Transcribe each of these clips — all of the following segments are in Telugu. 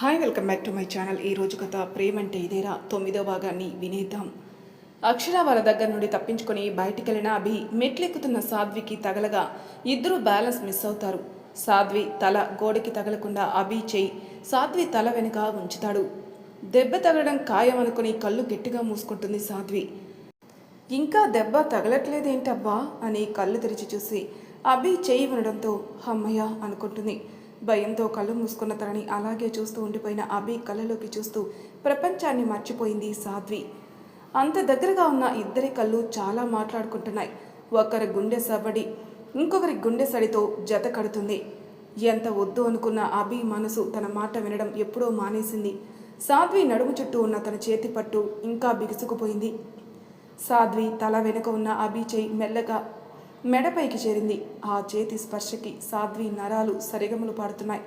Hi welcome back to my channel ఈ రోజు కథ ప్రేమంటే ఇదేరా. తొమ్మిదో భాగాన్ని వినేద్దాం. అక్షర వాళ్ళ దగ్గర నుండి తప్పించుకొని బయటికి వెళ్ళిన అభి మెట్లెక్కుతున్న సాధ్వికి తగలగా ఇద్దరు బ్యాలెన్స్ మిస్ అవుతారు. సాధ్వి తల గోడకి తగలకుండా అభి చేయి సాధ్వి తల వెనుక ఉంచుతాడు. దెబ్బ తగలడం ఖాయం అనుకుని కళ్ళు గట్టిగా మూసుకుంటుంది సాధ్వి. ఇంకా దెబ్బ తగలట్లేదేంటబ్బా? అని కళ్ళు తెరిచి చూసి అభి చేయి వినడంతో అమ్మయ్య అనుకుంటుంది. భయంతో కళ్ళు మూసుకున్న తనని అలాగే చూస్తూ ఉండిపోయిన అభి కళ్ళలోకి చూస్తూ ప్రపంచాన్ని మర్చిపోయింది సాధ్వి. అంత దగ్గరగా ఉన్న ఇద్దరి కళ్ళు చాలా మాట్లాడుకుంటున్నాయి. ఒకరి గుండె సవ్వడి ఇంకొకరి గుండె సడితో జత కడుతుంది. ఎంత వద్దు అనుకున్న అభి మనసు తన మాట వినడం ఎప్పుడో మానేసింది. సాధ్వి నడుము చుట్టూ ఉన్న తన చేతి పట్టు ఇంకా బిగుసుకుపోయింది. సాధ్వి తల వెనుక ఉన్న అభి చేయి మెల్లగా మెడపైకి చేరింది. ఆ చేతి స్పర్శకి సాధ్వి నరాలు సరిగములు పాడుతున్నాయి.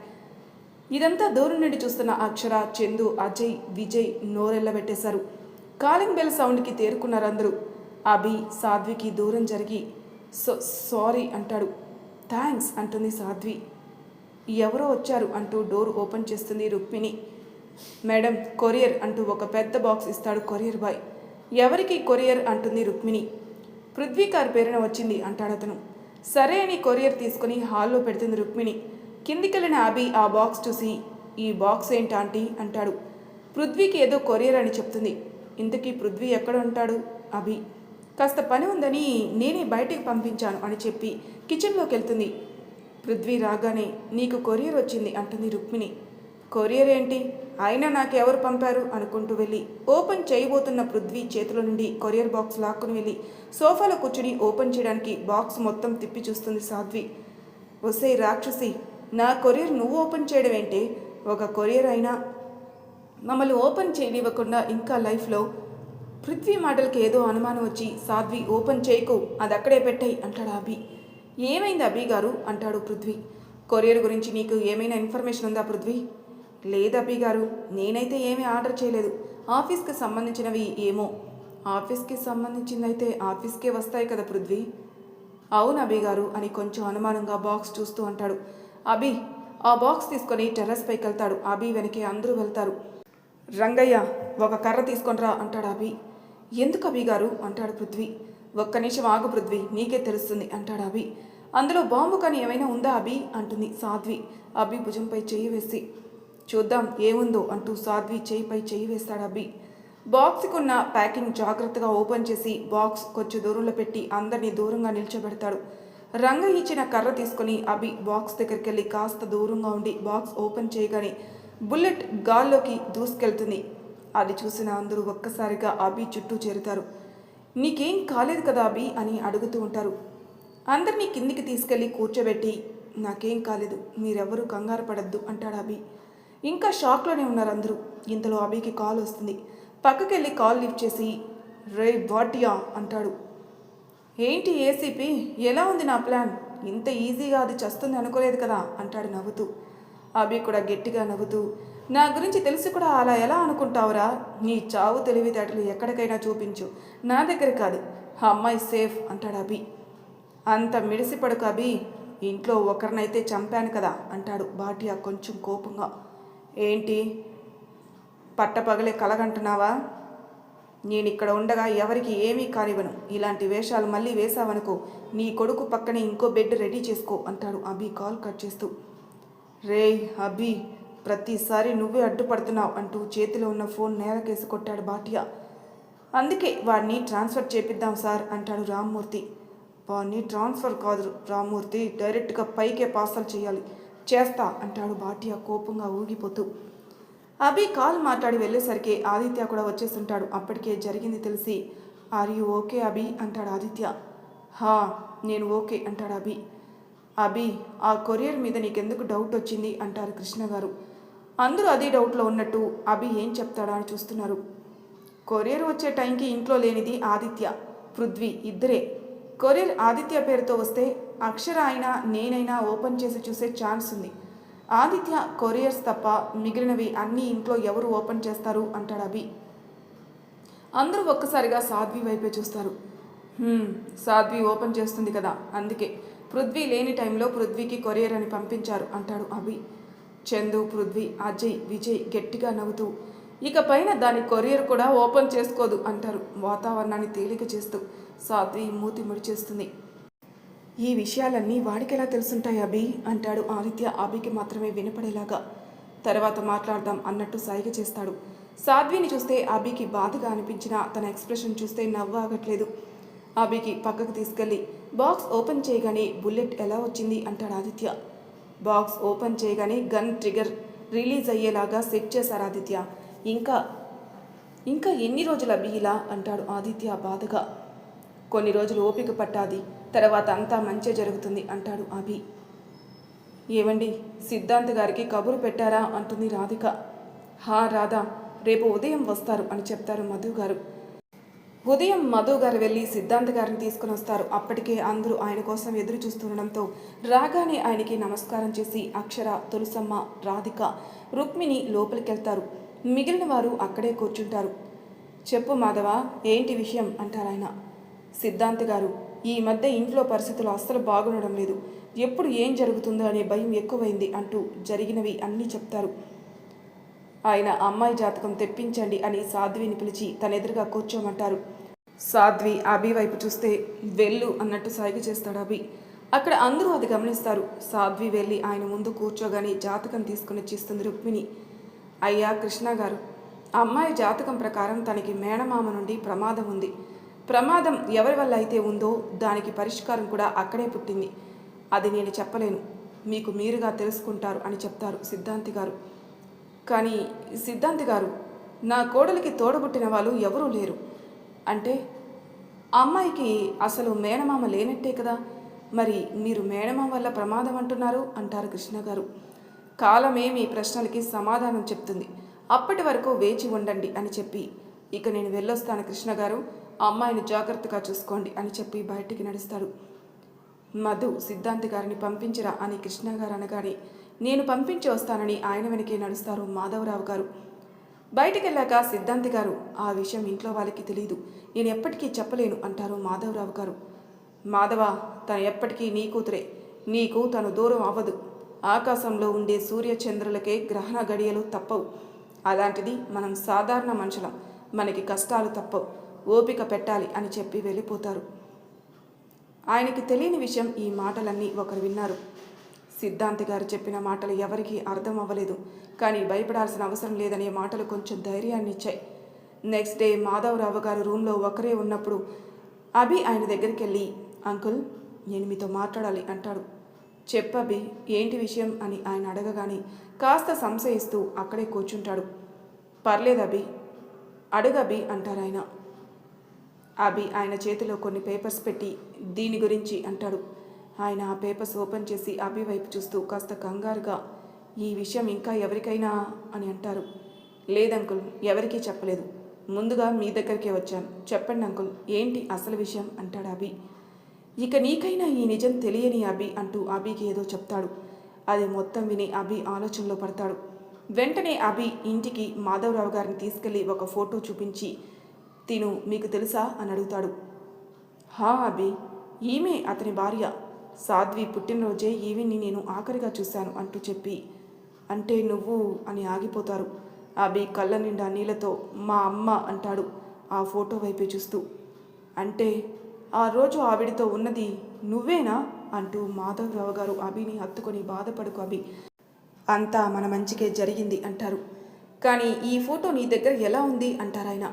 ఇదంతా దూరం నుండి చూస్తున్న అక్షర చందు అజయ్ విజయ్ నోరెళ్ళబెట్టేశారు. కాలింగ్ బెల్ సౌండ్కి తేరుకున్నారందరూ అభి సాధ్వికి దూరం జరిగి సో సారీ అంటాడు. థ్యాంక్స్ అంటుంది సాధ్వి. ఎవరో వచ్చారు అంటూ డోర్ ఓపెన్ చేస్తుంది రుక్మిణి. మేడం కొరియర్ అంటూ ఒక పెద్ద బాక్స్ ఇస్తాడు కొరియర్ బాయ్. ఎవరికి కొరియర్ అంటుంది రుక్మిణి. పృథ్వీకార్ పేరున వచ్చింది అంటాడు అతను. సరే అని కొరియర్ తీసుకుని హాల్లో పెడుతుంది రుక్మిణి. కిందికెళ్ళిన అభి ఆ బాక్స్ చూసి ఈ బాక్స్ ఏంటి ఆంటీ? అంటాడు. పృథ్వీకి ఏదో కొరియర్ అని చెప్తుంది. ఇంతకీ పృథ్వీ ఎక్కడ ఉంటాడు? అభి. కాస్త పని ఉందని నేనే బయటికి పంపించాను అని చెప్పి కిచెన్లోకి వెళ్తుంది. పృథ్వీ రాగానే నీకు కొరియర్ వచ్చింది అంటుంది రుక్మిణి. కొరియర్ ఏంటి? అయినా నాకు ఎవరు పంపారు? అనుకుంటూ వెళ్ళి. ఓపెన్ చేయబోతున్న పృథ్వీ చేతిలో నుండి కొరియర్ బాక్స్ లాక్కుని వెళ్ళి. సోఫాలో కూర్చుని ఓపెన్ చేయడానికి బాక్స్ మొత్తం తిప్పి చూస్తుంది సాధ్వి. వసే రాక్షసి నా కొరియర్ నువ్వు ఓపెన్ చేయడం ఏంటి? ఒక కొరియర్ అయినా? మమ్మల్ని ఓపెన్ చేయనివ్వకుండా ఇంకా లైఫ్లో పృథ్వీ మాటలకి ఏదో అనుమానం వచ్చి సాధ్వి ఓపెన్ చేయకు అది అక్కడే పెట్టాయి అంటాడు అభి. ఏమైంది అభి గారు? అంటాడు పృథ్వీ. కొరియర్ గురించి నీకు ఏమైనా ఇన్ఫర్మేషన్ ఉందా పృథ్వీ? లేదు అభి గారు నేనైతే ఏమీ ఆర్డర్ చేయలేదు. ఆఫీస్కి సంబంధించినవి ఏమో. ఆఫీస్కి సంబంధించిందైతే ఆఫీస్కే వస్తాయి కదా పృథ్వీ. అవును అభి గారు అని కొంచెం అనుమానంగా బాక్స్ చూస్తూ అంటాడు. అభి ఆ బాక్స్ తీసుకొని టెర్రస్ పైకి వెళ్తాడు. అభి వెనకే అందరూ వెళ్తారు. రంగయ్య ఒక కర్ర తీసుకొనిరా అంటాడు అభి. ఎందుకు అభి గారు? అంటాడు పృథ్వీ. ఒక్క నిమిషం ఆగు పృథ్వీ నీకే తెలుస్తుంది అంటాడు అభి. అందులో బాంబు కానీ ఏమైనా ఉందా అభి? అంటుంది సాధ్వి. అభి భుజంపై చెయ్యి వేసి. చూద్దాం ఏముందో అంటూ సాధ్వి చేయిపై చేయి వేస్తాడు అభి. బాక్స్కి ఉన్న ప్యాకింగ్ జాగ్రత్తగా ఓపెన్ చేసి బాక్స్ కొంచెం దూరంలో పెట్టి అందరినీ దూరంగా నిల్చోబెడతాడు. రంగ ఇచ్చిన కర్ర తీసుకుని అభి బాక్స్ దగ్గరికి వెళ్ళి కాస్త దూరంగా ఉండి బాక్స్ ఓపెన్ చేయగానే బుల్లెట్ గాల్లోకి దూసుకెళ్తుంది. అది చూసిన అందరూ ఒక్కసారిగా అభి చుట్టూ చేరుతారు. నీకేం కాలేదు కదా అభి అని అడుగుతూ ఉంటారు. అందరినీ కిందికి తీసుకెళ్ళి కూర్చోబెట్టి నాకేం కాలేదు మీరెవరూ కంగారు పడద్దు అంటాడు అభి. ఇంకా షాక్లోనే ఉన్నారు అందరూ. ఇంతలో అభికి కాల్ వస్తుంది. పక్కకెళ్ళి కాల్ లిఫ్ట్ చేసి రే వాటియా అంటాడు. ఏంటి ఏసీపీ? ఎలా ఉంది నా ప్లాన్? ఇంత ఈజీగా అది చస్తుంది అనుకోలేదు కదా? అంటాడు నవ్వుతూ. అభి కూడా గట్టిగా నవ్వుతూ నా గురించి తెలిసి కూడా అలా ఎలా అనుకుంటావురా? నీ చావు తెలివితేటలు ఎక్కడికైనా చూపించు. నా దగ్గర కాదు. అమ్మాయి సేఫ్ అంటాడు అభి అంత మిడిసిపడుకు అభి ఇంట్లో ఒకరినైతే చంపాను కదా? అంటాడు బాటియా కొంచెం కోపంగా. ఏంటి? పట్టపగలే కలగంటున్నావా? నేను ఇక్కడ ఉండగా ఎవరికి ఏమీ కానివ్వను. ఇలాంటి వేషాలు మళ్ళీ వేశావనుకో నీ కొడుకు పక్కనే ఇంకో బెడ్ రెడీ చేసుకో అంటాడు అభి కాల్ కట్ చేస్తూ. రే అభి ప్రతిసారి నువ్వే అడ్డుపడుతున్నావు అంటూ చేతిలో ఉన్న ఫోన్ నేలకేసి కొట్టాడు బాటియా అందుకే వాడిని ట్రాన్స్ఫర్ చేపిద్దాం సార్ అంటాడు రామ్మూర్తి. వాడిని ట్రాన్స్ఫర్ కాదు రామ్మూర్తి డైరెక్ట్గా పైకే పార్సల్ చేయాలి. చేస్తా అంటాడు భాటియా కోపంగా ఊగిపోతూ. అభి కాల్ మాట్లాడి వెళ్ళేసరికి ఆదిత్య కూడా వచ్చేస్తుంటాడు. అప్పటికే జరిగింది తెలిసి ఆర్ యూ ఓకే అభి? అంటాడు ఆదిత్య. హా నేను ఓకే అంటాడు అభి. అభి ఆ కొరియర్ మీద నీకెందుకు డౌట్ వచ్చింది? అంటారు కృష్ణ గారు. అందరూ అదే డౌట్లో ఉన్నట్టు అభి ఏం చెప్తాడా? అని చూస్తున్నారు. కొరియర్ వచ్చే టైంకి ఇంట్లో లేనిది ఆదిత్య పృథ్వీ ఇద్దరే. కొరియర్ ఆదిత్య పేరుతో వస్తే అక్షర అయినా నేనైనా ఓపెన్ చేసి చూసే ఛాన్స్ ఉంది. ఆదిత్య కొరియర్స్ తప్ప మిగిలినవి అన్నీ ఇంట్లో ఎవరు ఓపెన్ చేస్తారు? అంటాడు అభి. అందరూ ఒక్కసారిగా సాధ్వి వైపే చూస్తారు. సాధ్వి ఓపెన్ చేస్తుంది కదా అందుకే. పృథ్వీ లేని టైంలో పృథ్వీకి కొరియర్ అని పంపించారు అంటాడు అభి. చందు పృథ్వీ అజయ్ విజయ్ గట్టిగా నవ్వుతూ ఇక పైన దాని కొరియర్ కూడా ఓపెన్ చేసుకోదు అంటారు వాతావరణాన్ని తేలిక చేస్తూ. సాధ్వి మూతి ముడిచేస్తుంది. ఈ విషయాలన్నీ వాడికెలా తెలుసుంటాయి అభి? అంటాడు ఆదిత్య అభికి మాత్రమే వినపడేలాగా. తర్వాత మాట్లాడదాం అన్నట్టు సైగ చేస్తాడు. సాధ్విని చూస్తే అభికి బాధగా అనిపించిన తన ఎక్స్ప్రెషన్ చూస్తే నవ్వు ఆగట్లేదు. అభికి పక్కకు తీసుకెళ్ళి బాక్స్ ఓపెన్ చేయగానే బుల్లెట్ ఎలా వచ్చింది? అంటాడు ఆదిత్య. బాక్స్ ఓపెన్ చేయగానే గన్ ట్రిగర్ రిలీజ్ అయ్యేలాగా సెట్ చేశారు ఆదిత్య. ఇంకా ఇంకా ఎన్ని రోజులు అభి ఇలా? అంటాడు ఆదిత్య బాధగా. కొన్ని రోజులు ఓపిక పట్టాది. తర్వాత అంతా మంచి జరుగుతుంది అంటాడు అభి. ఏమండి సిద్ధాంత్ గారికి కబురు పెట్టారా అంటుంది రాధిక. హా రాధా రేపు ఉదయం వస్తారు అని చెప్తారు మధు గారు. ఉదయం మధు గారు వెళ్ళి సిద్ధాంత్ గారిని తీసుకుని వస్తారు. అప్పటికే అందరూ ఆయన కోసం ఎదురు చూస్తుండడంతో రాగానే ఆయనకి నమస్కారం చేసి అక్షర తులసమ్మ రాధిక రుక్మిణి లోపలికెళ్తారు. మిగిలిన వారు అక్కడే కూర్చుంటారు. చెప్పు మాధవ ఏంటి విషయం? అంటారు ఆయన సిద్ధాంత్ గారు ఈ మధ్య ఇంట్లో పరిస్థితులు అస్సలు బాగుండడం లేదు. ఎప్పుడు ఏం జరుగుతుందో అనే భయం ఎక్కువైంది అంటూ జరిగినవి అన్నీ చెప్తారు. ఆయన అమ్మాయి జాతకం తెప్పించండి అని సాధ్విని పిలిచి తన ఎదురుగా కూర్చోమంటారు. సాధ్వి అభి వైపు చూస్తే వెళ్ళు అన్నట్టు సైగ చేస్తాడు అభి. అక్కడ అందరూ అది గమనిస్తారు. సాధ్వి వెళ్ళి ఆయన ముందు కూర్చోగానే జాతకం తీసుకుని వచ్చిస్తుంది రుక్మిణి. అయ్యా కృష్ణ గారు అమ్మాయి జాతకం ప్రకారం తనకి మేనమామ నుండి ప్రమాదం ఉంది. ప్రమాదం ఎవరి వల్ల అయితే ఉందో దానికి పరిష్కారం కూడా అక్కడే పుట్టింది. అది నేను చెప్పలేను. మీకు మీరుగా తెలుసుకుంటారు అని చెప్తారు సిద్ధాంతి గారు. కానీ సిద్ధాంతి గారు నా కోడలికి తోడబుట్టిన వాళ్ళు ఎవరూ లేరు. అంటే అమ్మాయికి అసలు మేనమామ లేనట్టే కదా? మరి మీరు మేనమామ వల్ల ప్రమాదం అంటున్నారు అంటారు కృష్ణ గారు. కాలమే మీ ప్రశ్నలకి సమాధానం చెప్తుంది. అప్పటి వరకు వేచి ఉండండి అని చెప్పి ఇక నేను వెళ్ళొస్తాను కృష్ణ గారు. అమ్మాయిని జాగ్రత్తగా చూసుకోండి అని చెప్పి బయటికి నడుస్తాడు. మధు సిద్ధాంతి గారిని పంపించరా అని కృష్ణ గారు అనగానే నేను పంపించి వస్తానని ఆయన వెనకే నడుస్తారు మాధవరావు గారు. బయటికెళ్ళాక సిద్ధాంతి గారు ఆ విషయం ఇంట్లో వాళ్ళకి తెలియదు నేను ఎప్పటికీ చెప్పలేను అంటారు మాధవరావు గారు. మాధవ తను ఎప్పటికీ నీ కూతురే నీకు తను దూరం అవ్వదు. ఆకాశంలో ఉండే సూర్య చంద్రులకే గ్రహణ గడియలు తప్పవు. అలాంటిది మనం సాధారణ మనుషులం మనకి కష్టాలు తప్పవు. ఓపిక పెట్టాలి అని చెప్పి వెళ్ళిపోతారు. ఆయనకి తెలియని విషయం ఈ మాటలన్నీ ఒకరు విన్నారు. సిద్ధాంతి గారు చెప్పిన మాటలు ఎవరికీ అర్థం అవ్వలేదు. కానీ భయపడాల్సిన అవసరం లేదనే మాటలు కొంచెం ధైర్యాన్ని ఇచ్చాయి. నెక్స్ట్ డే మాధవరావు గారు రూమ్లో ఒకరే ఉన్నప్పుడు అభి ఆయన దగ్గరికి వెళ్ళి అంకుల్ నేను మీతో మాట్లాడాలి అంటాడు. చెప్పబి ఏంటి విషయం? అని ఆయన అడగగానే కాస్త సంశయిస్తూ అక్కడే కూర్చుంటాడు. పర్లేదు అభి అడుగబి అంటారు ఆయన. అభి ఆయన చేతిలో కొన్ని పేపర్స్ పెట్టి దీని గురించి అంటాడు. ఆయన ఆ పేపర్స్ ఓపెన్ చేసి అభి వైపు చూస్తూ కాస్త కంగారుగా ఈ విషయం ఇంకా ఎవరికైనా అని అంటారు. లేదంకుల్ ఎవరికీ చెప్పలేదు. ముందుగా మీ దగ్గరికే వచ్చాను. చెప్పండి అంకుల్ ఏంటి అసలు విషయం? అంటాడు అభి. ఇక నీకైనా ఈ నిజం తెలియని అభి అంటూ అభికి ఏదో చెప్తాడు. అది మొత్తం విని అభి ఆలోచనలో పడతాడు. వెంటనే అభి ఇంటికి మాధవరావు గారిని తీసుకెళ్ళి ఒక ఫోటో చూపించి తిను మీకు తెలుసా? అని అడుగుతాడు. హా అభి ఈమె అతని భార్య. సాధ్వి పుట్టినరోజే ఈవిని నేను ఆఖరిగా చూశాను అంటూ చెప్పి అంటే నువ్వు అని ఆగిపోతారు. అభి కళ్ళ నిండా నీళ్ళతో మా అమ్మ అంటాడు ఆ ఫోటో వైపే చూస్తూ. అంటే ఆ రోజు ఆవిడితో ఉన్నది నువ్వేనా? అంటూ మాధవరావు గారు అభిని హత్తుకొని బాధపడుకు అభి అంతా మన మంచికే జరిగింది అంటారు. కానీ ఈ ఫోటో నీ దగ్గర ఎలా ఉంది? అంటారాయన.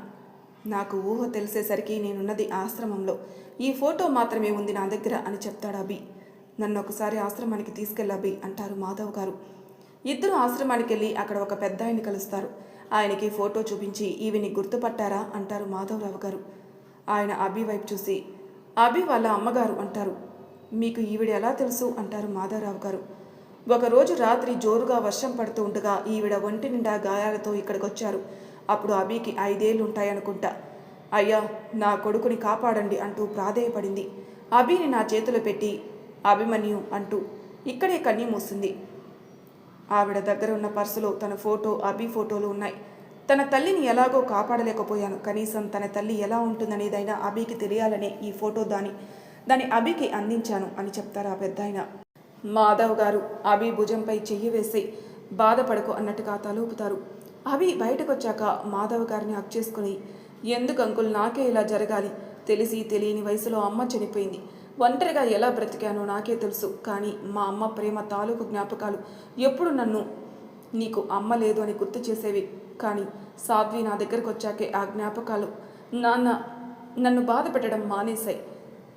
నాకు ఊహ తెలిసేసరికి నేనున్నది ఆశ్రమంలో. ఈ ఫోటో మాత్రమే ఉంది నా దగ్గర అని చెప్తాడు అభి. నన్ను ఒకసారి ఆశ్రమానికి తీసుకెళ్ళాబి అంటారు మాధవ్ గారు. ఇద్దరు ఆశ్రమానికి వెళ్ళి అక్కడ ఒక పెద్ద ఆయన కలుస్తారు. ఆయనకి ఫోటో చూపించి ఈవిని గుర్తుపట్టారా? అంటారు మాధవరావు గారు. ఆయన అభి వైపు చూసి అభి వాళ్ళ అమ్మగారు అంటారు. మీకు ఈవిడ ఎలా తెలుసు? అంటారు మాధవరావు గారు. ఒకరోజు రాత్రి జోరుగా వర్షం పడుతూ ఉండగా ఈవిడ ఒంటి నిండా గాయాలతో ఇక్కడికి వచ్చారు అప్పుడు అభికి ఐదేళ్ళు ఉంటాయనుకుంటా అయ్యా నా కొడుకుని కాపాడండి అంటూ ప్రాధేయపడింది. అభిని నా చేతిలో పెట్టి అభిమన్యు అంటూ ఇక్కడే కన్నీ మూసింది ఆవిడ దగ్గర ఉన్న పర్సులో తన ఫోటో అభి ఫోటోలు ఉన్నాయి. తన తల్లిని ఎలాగో కాపాడలేకపోయాను. కనీసం తన తల్లి ఎలా ఉంటుందనేదైనా అభికి తెలియాలనే ఈ ఫోటో దాని దాని అభికి అందించాను అని చెప్తారు ఆ పెద్దాయన. మాధవ్ గారు అభి భుజంపై చెయ్యి వేసి బాధపడకు అన్నట్టుగా తలూపుతారు. అవి బయటకు వచ్చాక మాధవ్ గారిని హక్ చేసుకుని ఎందుకు అంకుల్ నాకే ఇలా జరగాలి? తెలిసి తెలియని వయసులో అమ్మ చనిపోయింది. ఒంటరిగా ఎలా బ్రతికానో నాకే తెలుసు. కానీ మా అమ్మ ప్రేమ తాలూకు జ్ఞాపకాలు ఎప్పుడు నన్ను నీకు అమ్మ లేదు అని గుర్తు చేసేవి. కానీ సాధ్వి నా దగ్గరకు వచ్చాకే ఆ జ్ఞాపకాలు నాన్న నన్ను బాధ పెట్టడం మానేశాయి.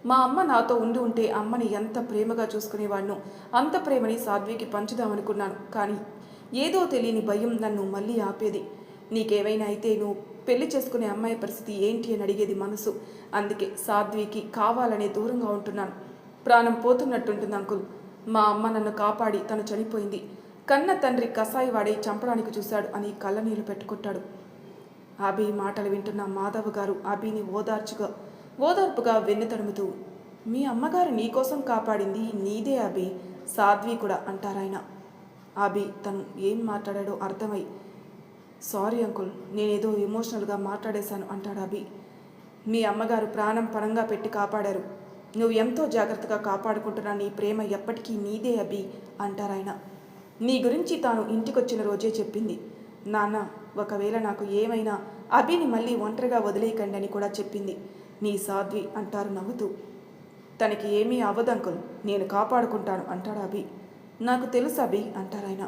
మా అమ్మ నాతో ఉండి ఉంటే అమ్మని ఎంత ప్రేమగా చూసుకునేవాడినో అంత ప్రేమని సాధ్వికి పంచుదామనుకున్నాను. కానీ ఏదో తెలియని భయం నన్ను మళ్ళీ ఆపేది. నీకేమైనా అయితే నువ్వు పెళ్ళి చేసుకునే అమ్మాయి పరిస్థితి ఏంటి అని అడిగేది మనసు. అందుకే సాధ్వికి కావాలనే దూరంగా ఉంటున్నాను. ప్రాణం పోతున్నట్టుంటుంది అంకుల్. మా అమ్మ నన్ను కాపాడి తను చనిపోయింది. కన్న తండ్రి కసాయి వాడే చంపడానికి చూశాడు అని కళ్ళనీళ్ళు పెట్టుకుంటాడు. అభి మాటలు వింటున్న మాధవ్ గారు అభిని ఓదార్చుగా ఓదార్పుగా వెన్ను తడుముతూ మీ అమ్మగారు నీకోసం కాపాడింది నీదే అభి సాధ్వి కూడా అంటారాయన. అభి తను ఏం మాట్లాడాడో అర్థమై సారీ అంకుల్ నేనేదో ఎమోషనల్గా మాట్లాడేశాను అంటాడు అభి. మీ అమ్మగారు ప్రాణం పణంగా పెట్టి కాపాడారు. నువ్వు ఎంతో జాగ్రత్తగా కాపాడుకుంటున్న నీ ప్రేమ ఎప్పటికీ నీదే అభి అంటారాయన నీ గురించి తాను ఇంటికొచ్చిన రోజే చెప్పింది. నాన్న ఒకవేళ నాకు ఏమైనా అభిని మళ్ళీ ఒంటరిగా వదిలేయకండి అని కూడా చెప్పింది. నీ సాధ్వి అంటారు నవ్వుతూ. తనకి ఏమీ అవ్వదంకుల్ నేను కాపాడుకుంటాను అంటాడు అభి. నాకు తెలుసు అభి అంటారాయన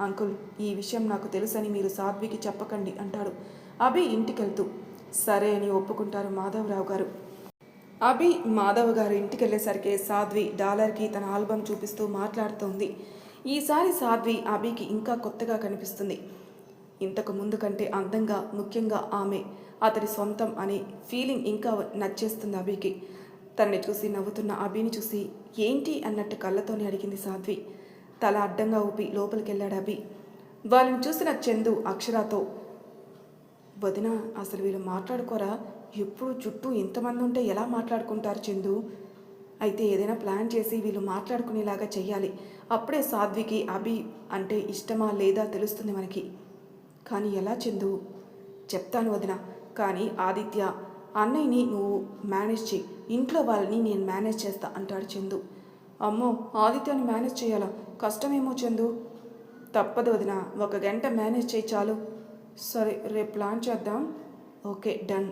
అంకుల్ ఈ విషయం నాకు తెలుసని మీరు సాధ్వికి చెప్పకండి అంటాడు. అభి ఇంటికెళ్తూ సరే అని ఒప్పుకుంటారు మాధవరావు గారు. అభి మాధవ్ గారు ఇంటికి వెళ్ళేసరికి సాధ్వి డాలర్కి తన ఆల్బమ్ చూపిస్తూ మాట్లాడుతోంది. ఈసారి సాధ్వి అభికి ఇంకా కొత్తగా కనిపిస్తుంది. ఇంతకు ముందు కంటే అందంగా ముఖ్యంగా ఆమె అతడి సొంతం అనే ఫీలింగ్ ఇంకా నచ్చేస్తుంది అభికి. తనని చూసి నవ్వుతున్న అభిని చూసి ఏంటి? అన్నట్టు కళ్ళతోనే అడిగింది సాధ్వి. తల అడ్డంగా ఊపి లోపలికి వెళ్ళాడు అభి. వాళ్ళని చూసిన చందు అక్షరాతో వదిన అసలు వీళ్ళు మాట్లాడుకోరా? ఎప్పుడు చుట్టూ ఇంతమంది ఉంటే ఎలా మాట్లాడుకుంటారు చందు? అయితే ఏదైనా ప్లాన్ చేసి వీళ్ళు మాట్లాడుకునేలాగా చెయ్యాలి. అప్పుడే సాధ్వికి అభి అంటే ఇష్టమా లేదా తెలుస్తుంది మనకి. కానీ ఎలా చందు? చెప్తాను వదిన కానీ ఆదిత్య అన్నయ్యని నువ్వు మేనేజ్ చేయి. ఇంట్లో వాళ్ళని నేను మేనేజ్ చేస్తా అంటాడు చందు. అమ్మో ఆదిత్యాన్ని మేనేజ్ చేయాలా? కష్టమేమో చందు. తప్పదు వదిన ఒక గంట మేనేజ్ చేయి చాలు. సరే రేపు ప్లాన్ చేద్దాం. Okay done.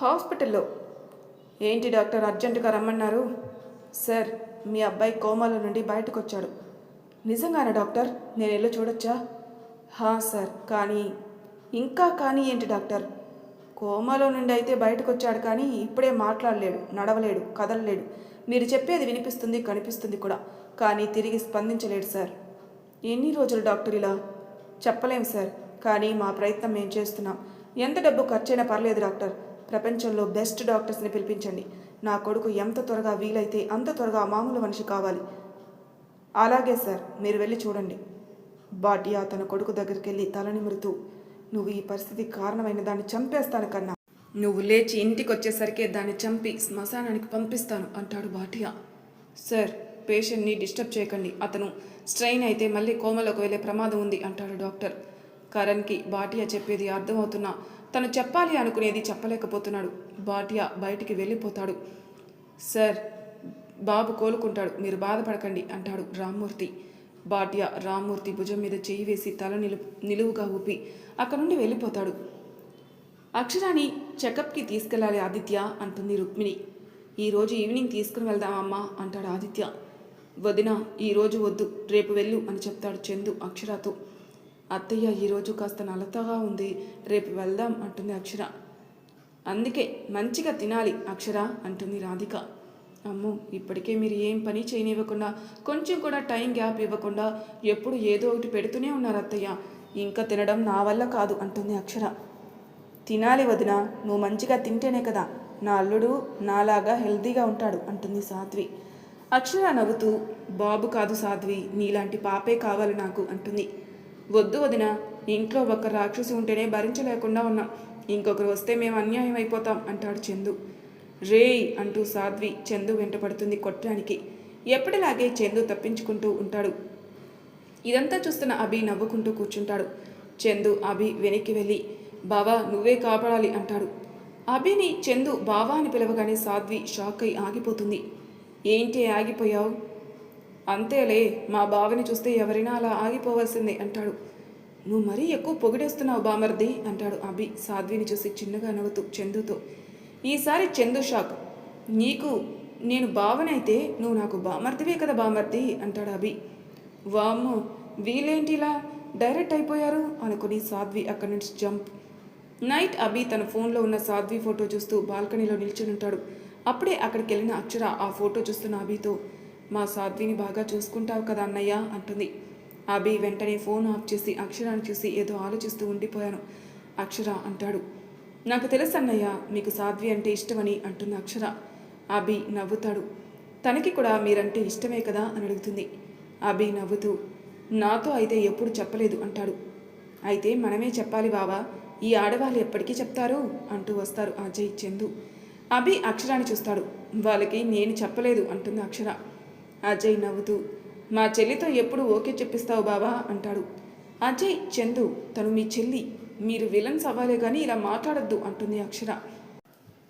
హాస్పిటల్లో. ఏంటి డాక్టర్ అర్జెంటుగా రమ్మన్నారు? సార్ మీ అబ్బాయి కోమాలో నుండి బయటకు వచ్చాడు నిజంగానా డాక్టర్? నేను వెళ్ళి చూడొచ్చా? హా సార్ కానీ ఇంకా కానీ ఏంటి డాక్టర్? కోమాలో నుండి అయితే బయటకు వచ్చాడు కానీ ఇప్పుడే మాట్లాడలేడు నడవలేడు కదలలేడు. మీరు చెప్పేది వినిపిస్తుంది కనిపిస్తుంది కూడా. కానీ తిరిగి స్పందించలేడు సార్. ఎన్ని రోజులు డాక్టర్ ఇలా? చెప్పలేం సార్. కానీ మా ప్రయత్నం మేము చేస్తున్నాం. ఎంత డబ్బు ఖర్చైనా పర్లేదు డాక్టర్. ప్రపంచంలో బెస్ట్ డాక్టర్స్ని పిలిపించండి. నా కొడుకు ఎంత త్వరగా వీలైతే అంత త్వరగా మామూలు మనిషి కావాలి. అలాగే సార్ మీరు వెళ్ళి చూడండి. బాటియా తన కొడుకు దగ్గరికి వెళ్ళి తల నిమురుతూ నువ్వు ఈ పరిస్థితికి కారణమైన దాన్ని చంపేస్తాను కన్నా. నువ్వు లేచి ఇంటికి వచ్చేసరికి దాన్ని చంపి శ్మశానానికి పంపిస్తాను అంటాడు భాటియా. సార్ పేషెంట్ని డిస్టర్బ్ చేయకండి. అతను స్ట్రెయిన్ అయితే మళ్ళీ కోమలోకి వెళ్ళే ప్రమాదం ఉంది అంటాడు డాక్టర్. కరణ్కి బాటియా చెప్పేది అర్థమవుతున్నా తను చెప్పాలి అనుకునేది చెప్పలేకపోతున్నాడు. భాటియా బయటికి వెళ్ళిపోతాడు. సార్ బాబు కోలుకుంటాడు. మీరు బాధపడకండి అంటాడు రామ్మూర్తి. బాటియా రామ్మూర్తి భుజం మీద చేయి వేసి తల నిలు నిలువుగా ఊపి అక్కడ నుండి వెళ్ళిపోతాడు. అక్షరాని చెకప్కి తీసుకెళ్ళాలి ఆదిత్య అంటుంది రుక్మిణి. ఈరోజు ఈవినింగ్ తీసుకుని వెళ్దామమ్మా అంటాడు ఆదిత్య. వదిన ఈరోజు వద్దు రేపు వెళ్ళు అని చెప్తాడు చందు అక్షరాతో. అత్తయ్య ఈరోజు కాస్త నలతగా ఉంది రేపు వెళ్దాం అంటుంది అక్షర. అందుకే మంచిగా తినాలి అక్షర అంటుంది రాధిక. అమ్మో ఇప్పటికే మీరు ఏం పని చేయనివ్వకుండా కొంచెం కూడా టైం గ్యాప్ ఇవ్వకుండా ఎప్పుడు ఏదో ఒకటి పెడుతూనే ఉన్నారు అత్తయ్య. ఇంకా తినడం నా వల్ల కాదు అంటుంది అక్షర. తినాలి వదిన నువ్వు మంచిగా తింటేనే కదా నా అల్లుడు నాలాగా హెల్తీగా ఉంటాడు అంటుంది సాధ్వి. అక్షర నవ్వుతూ బాబు కాదు సాధ్వి నీలాంటి పాపే కావాలి నాకు అంటుంది. వద్దు వదిన ఇంట్లో ఒక రాక్షసి ఉంటేనే భరించలేకుండా ఉన్నాం. ఇంకొకరు వస్తే మేము అన్యాయం అయిపోతాం అంటాడు చందు. రేయ్ అంటూ సాధ్వి చందు వెంటపడుతుంది కొట్టడానికి. ఎప్పటిలాగే చందు తప్పించుకుంటూ ఉంటాడు. ఇదంతా చూస్తున్న అభి నవ్వుకుంటూ కూర్చుంటాడు. చందు అభి వెనక్కి వెళ్ళి బావా నువ్వే కాపాడాలి అంటాడు. అభిని చందు బావా అని పిలవగానే సాధ్వి షాక్ అయి ఆగిపోతుంది. ఏంటి ఆగిపోయావు? అంతేలే మా బావని చూస్తే ఎవరైనా అలా ఆగిపోవాల్సిందే అంటాడు. నువ్వు మరీ ఎక్కువ పొగిడేస్తున్నావు బామర్ది అంటాడు అభి సాధ్విని చూసి చిన్నగా నవ్వుతూ చందుతో. ఈసారి చందు షాక్. నీకు నేను బావనైతే నువ్వు నాకు బామర్దివే కదా బామర్ది అంటాడు అభి. వామ్మో వీలేంటిలా? డైరెక్ట్ అయిపోయారు అనుకుని సాధ్వి అక్కడి నుంచి జంప్. నైట్ అభి తన ఫోన్లో ఉన్న సాధ్వి ఫోటో చూస్తూ బాల్కనీలో నిల్చుని ఉంటాడు. అప్పుడే అక్కడికి వెళ్ళిన అక్షర ఆ ఫోటో చూస్తున్న అభితో మా సాధ్విని బాగా చూసుకుంటావు కదా అన్నయ్య అంటుంది. అభి వెంటనే ఫోన్ ఆఫ్ చేసి అక్షరాన్ని చూసి ఏదో ఆలోచిస్తూ ఉండిపోయాను. అక్షర అంటాడు నాకు తెలుసు అన్నయ్య మీకు సాధ్వి అంటే ఇష్టమని అంటుంది అక్షర. అభి నవ్వుతాడు తనకి కూడా మీరంటే ఇష్టమే కదా అని అడుగుతుంది. అభి నవ్వుతూ నాతో అయితే ఎప్పుడు చెప్పలేదు అంటాడు. అయితే మనమే చెప్పాలి బావా ఈ ఆడవాళ్ళు ఎప్పటికీ చెప్తారు? అంటూ వస్తారు అజయ్ చందు. అభి అక్షరాన్ని చూస్తాడు. వాళ్ళకి నేను చెప్పలేదు అంటుంది అక్షర. అజయ్ నవ్వుతూ మా చెల్లితో ఎప్పుడు ఓకే చెప్పిస్తావు బావా? అంటాడు. అజయ్ చందు తను మీ చెల్లి. మీరు విలన్స్ అవ్వాలే కానీ ఇలా మాట్లాడొద్దు అంటుంది అక్షర.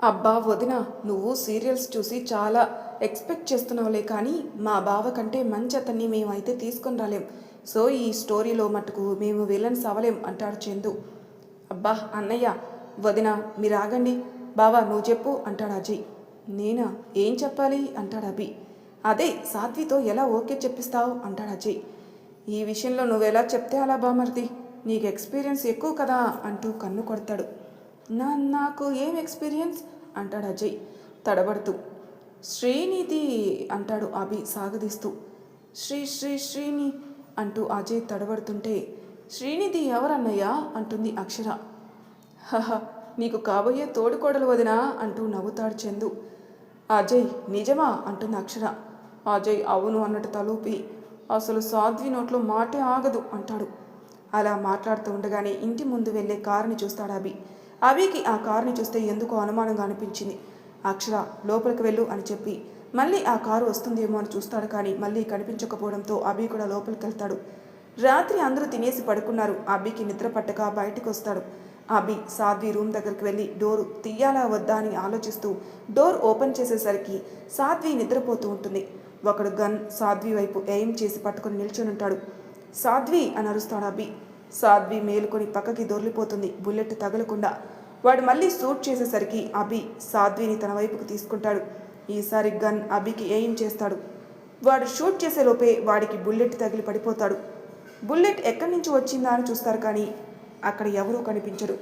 అబ్బా వదిన నువ్వు సీరియల్స్ చూసి చాలా ఎక్స్పెక్ట్ చేస్తున్నావులే కానీ మా బావ కంటే మంచి అతన్ని మేమైతే తీసుకొని రాలేం. సో ఈ స్టోరీలో మటుకు మేము విలన్స్ అవ్వలేం అంటాడు చందు. అబ్బా అన్నయ్య వదిన మీరు ఆగండి. బావా నువ్వు చెప్పు అంటాడు అజయ్. నేనా? ఏం చెప్పాలి? అంటాడు అభి. అదే సాధ్వితో ఎలా ఓకే చెప్పిస్తావు? అంటాడు అజయ్. ఈ విషయంలో నువ్వెలా చెప్తే అలా బామర్ది? నీకు ఎక్స్పీరియన్స్ ఎక్కువ కదా అంటూ కన్ను కొడతాడు. నా నాకు ఏం ఎక్స్పీరియన్స్? అంటాడు అజయ్ తడబడుతూ. శ్రీనిధి అంటాడు అభి సాగదీస్తూ. శ్రీ శ్రీ శ్రీని అంటూ అజయ్ తడబడుతుంటే. శ్రీనిధి ఎవరన్నయ్యా? అంటుంది అక్షర. హహ నీకు కాబోయే తోడుకోడలు వదినా అంటూ నవ్వుతాడు చందు. అజయ్ నిజమా? అంటుంది అక్షర. అజయ్ అవును అన్నట్టు తలూపి అసలు సాధ్వి నోట్లో మాటే ఆగదు అంటాడు. అలా మాట్లాడుతూ ఉండగానే ఇంటి ముందు వెళ్ళే కారుని చూస్తాడు అభి. అభికి ఆ కారుని చూస్తే ఎందుకో అనుమానంగా అనిపించింది. అక్షర లోపలికి వెళ్ళు అని చెప్పి మళ్ళీ ఆ కారు వస్తుందేమో అని చూస్తాడు కానీ మళ్ళీ కనిపించకపోవడంతో అభి కూడా లోపలికి వెళ్తాడు రాత్రి అందరూ తినేసి పడుకున్నారు. అభికి నిద్ర పట్టక బయటకు వస్తాడు అభి సాధ్వి రూమ్ దగ్గరికి వెళ్ళి డోర్ తీయాలా వద్దా అని ఆలోచిస్తూ డోర్ ఓపెన్ చేసేసరికి సాధ్వి నిద్రపోతూ ఉంటుంది. ఒకడు గన్ సాధ్వి వైపు ఎయిమ్ చేసి పట్టుకుని నిల్చొని ఉంటాడు. సాధ్వి అని అరుస్తాడు అభి. సాధ్వి మేలుకొని పక్కకి దొర్లిపోతుంది. బుల్లెట్ తగలకుండా. వాడు మళ్ళీ సూట్ చేసేసరికి అభి సాధ్విని తన వైపుకు తీసుకుంటాడు. ఈసారి గన్ అభికి ఎయిమ్ చేస్తాడు. వాడు షూట్ చేసే లోపే వాడికి బుల్లెట్ తగిలి పడిపోతాడు. బుల్లెట్ ఎక్కడి నుంచి వచ్చిందా అని చూస్తారు కానీ అక్కడ ఎవరూ కనిపించరు.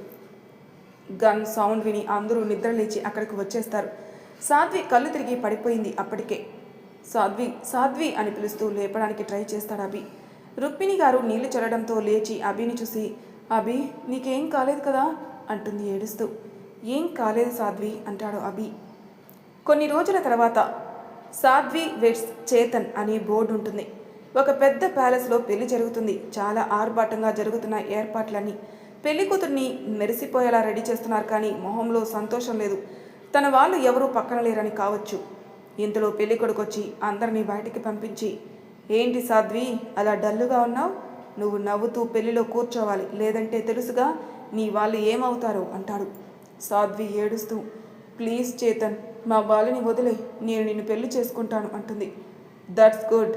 గన్ సౌండ్ విని అందరూ నిద్ర లేచి అక్కడికి వచ్చేస్తారు. సాధ్వి కళ్ళు తిరిగి పడిపోయింది అప్పటికే. సాధ్వి సాధ్వి అని పిలుస్తూ లేపడానికి ట్రై చేస్తాడు అభి. రుక్మిణి గారు నీళ్ళు చల్లడంతో లేచి అభిని చూసి అభి నీకేం కాలేదు కదా? అంటుంది ఏడుస్తూ. ఏం కాలేదు సాధ్వి అంటాడు అభి. కొన్ని రోజుల తర్వాత సాధ్వి వెట్స్ చేతన్ అనే బోర్డు ఉంటుంది. ఒక పెద్ద ప్యాలెస్లో పెళ్ళి జరుగుతుంది. చాలా ఆర్భాటంగా జరుగుతున్న ఏర్పాట్లన్నీ పెళ్ళి కూతుర్ని మెరిసిపోయేలా రెడీ చేస్తున్నారు కానీ మొహంలో సంతోషం లేదు. తన వాళ్ళు ఎవరూ పక్కన లేరని కావచ్చు. ఇంతలో పెళ్ళి కొడుకొచ్చి అందరినీ బయటికి పంపించి ఏంటి సాధ్వి అలా డల్లుగా ఉన్నావు? నువ్వు నవ్వుతూ పెళ్ళిలో కూర్చోవాలి. లేదంటే తెలుసుగా నీ వాళ్ళు ఏమవుతారో అంటాడు. సాధ్వి ఏడుస్తూ ప్లీజ్ చేతన్ మా వాళ్ళని వదిలే నేను నిన్ను పెళ్ళి చేసుకుంటాను అంటుంది. That's good.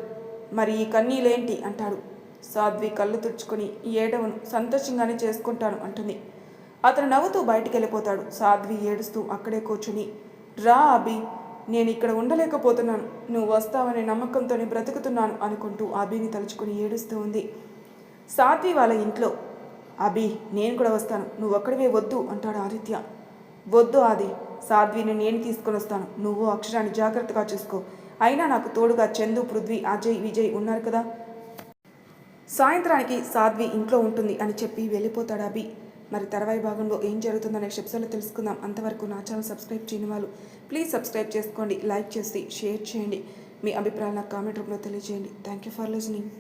మరి ఈ కన్నీలేంటి? అంటాడు. సాధ్వి కళ్ళు తుడుచుకొని ఏడవను సంతోషంగానే చేసుకుంటాను అంటుంది. అతను నవ్వుతూ బయటికి వెళ్ళిపోతాడు సాధ్వి ఏడుస్తూ అక్కడే కూర్చుని రా అభి నేను ఇక్కడ ఉండలేకపోతున్నాను. నువ్వు వస్తావనే నమ్మకంతోనే బ్రతుకుతున్నాను అనుకుంటూ అభిని తలుచుకుని ఏడుస్తూ ఉంది. సాధ్వి వాళ్ళ ఇంట్లో అభి నేను కూడా వస్తాను. నువ్వు ఒక్కడివే వద్దు అంటాడు ఆదిత్య. వద్దు ఆది సాధ్విని నేను తీసుకొని వస్తాను నువ్వు అక్షరాన్ని జాగ్రత్తగా చూసుకో. అయినా నాకు తోడుగా చందు పృథ్వీ అజయ్ విజయ్ ఉన్నారు కదా. సాయంత్రానికి సాధ్వి ఇంట్లో ఉంటుంది అని చెప్పి వెళ్ళిపోతాడు అభి. మరి తర్వాయి భాగంలో ఏం జరుగుతుందో నెక్స్ట్ ఎపిసోడ్లో తెలుసుకుందాం. అంతవరకు నా ఛానల్ సబ్స్క్రైబ్ చేయని వాళ్ళు ప్లీజ్ సబ్స్క్రైబ్ చేసుకోండి లైక్ చేసి షేర్ చేయండి. మీ అభిప్రాయాలు నాకు కామెంట్ రూపంలో తెలియజేయండి. Thank you for listening.